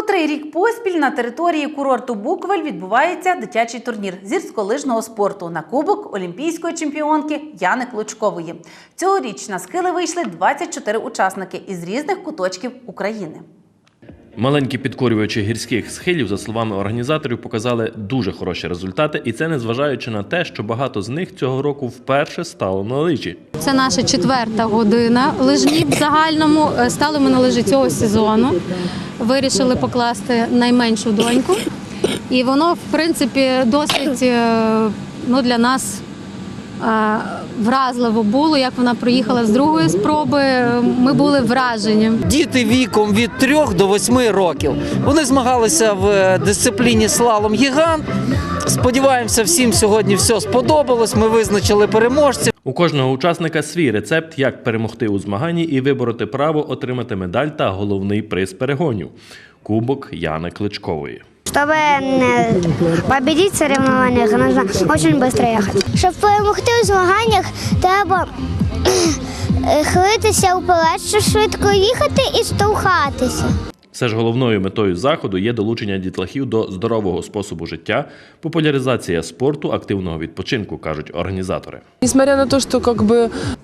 Котрий рік поспіль на території курорту Буквель відбувається дитячий турнір зірськолижного спорту на кубок олімпійської чемпіонки Яни Клочкової. Цьогоріч на схили вийшли 24 учасники із різних куточків України. Маленькі підкорювачі гірських схилів, за словами організаторів, показали дуже хороші результати, і це незважаючи на те, що багато з них цього року вперше стало на лижі. Це наша четверта година лижні в загальному. Е, Стали ми на лижі цього сезону. Вирішили покласти найменшу доньку. І воно, в принципі, досить е, ну, для нас вразливо було, як вона проїхала з другої спроби. Ми були вражені. Діти віком від 3 до 8 років. Вони змагалися в е, дисципліні слалом гігант. Сподіваємося, всім сьогодні все сподобалось. Ми визначили переможців. У кожного учасника свій рецепт, як перемогти у змаганні і вибороти право отримати медаль та головний приз перегонів кубок Яни Кличкової Чтобы э, победить в соревнованиях, нужно очень быстро ехать. Щоб перемогти у змаганнях, треба е, хилитися вперед, щоб швидко їхати і штовхатися. Все ж головною метою заходу є долучення дітлахів до здорового способу життя, популяризація спорту, активного відпочинку, кажуть організатори. Несмотря на то, что как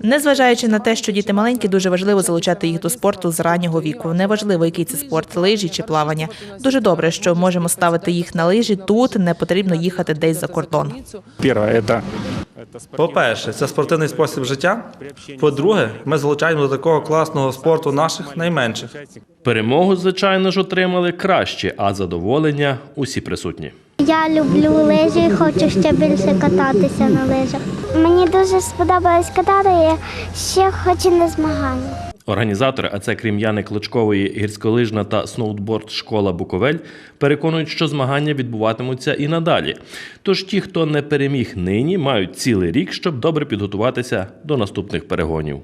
Незважаючи на те, що діти маленькі, дуже важливо залучати їх до спорту з раннього віку. Неважливо, який це спорт, лижі чи плавання. Дуже добре, що можемо ставити їх на лижі тут. Не потрібно їхати десь за кордон. Первое – это По-перше, це спортивний спосіб життя. По-друге, ми залучаємо до такого класного спорту наших найменших. Перемогу, звичайно ж, отримали краще, а задоволення усі присутні. Я люблю лижі і хочу ще більше кататися на лижах. Мені дуже сподобалось катати, я ще хочу на змагання. Організатори, а це крім Яни Клочкової, гірськолижна та сноутборд школа Буковель, переконують, що змагання відбуватимуться і надалі. Тож ті, хто не переміг нині, мають цілий рік, щоб добре підготуватися до наступних перегонів.